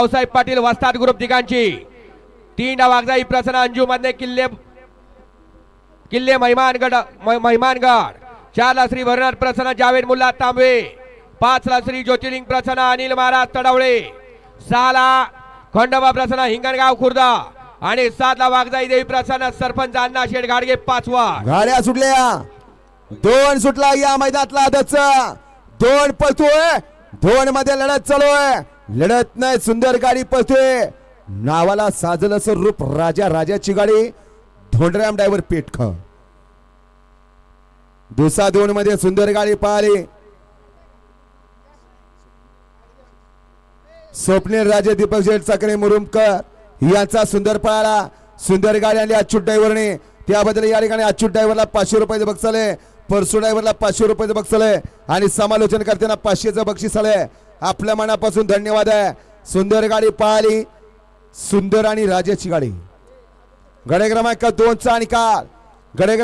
रावसाहेब पाटील वस्ताद ग्रुप तिघांची तीन वागजाई प्रसन्न अंजू मधले किल्ले किल्ले महिमानगड महिमानगड. चारला श्री भरनाथ प्रसन्न जावेद मुल्ला तांबे पाचला श्री ज्योतिर्लिंग प्रसन्न अनिल महाराज तडवळे. सहाला खंडोबा प्रसन्न हिंगणगाव खुर्दा. आणि सातला वागजाई देवी प्रसन्न सरपंच अण्णा शेठ गाडगे पाचवा. गाड्या सुटल्या. दोन सुटला या मैदानातला दोन पळतोय. दोन मध्ये लढत चालू आहे. लढत नाही सुंदर गाडी पळते नावाला साजल असं रूप राजा राजाची गाडी. धोंडराम ड्रायव्हर पेटख दुसरा दोन मध्ये सुंदर गाडी पाहिली. स्वप्नील राजे दीपक जेठ चाकणे मुरुमकर यांचा सुंदर पळाला. सुंदर गाडी आणली अच्युत ड्रायव्हरने त्याबद्दल या ठिकाणी अच्युत ड्रायव्हरला पाचशे रुपयाचं बक्षले परसू ड्रायव्हरला पाचशे रुपयाचं बक्षले आणि समालोचन करताना पाचशेचं बक्षीस आलंय. आपल्या मनापासून धन्यवाद आहे. सुंदर गाडी पाहिली. सुंदर आणि राजाची गाडी. गडे क्रमांक दोनचा निकाल. गडे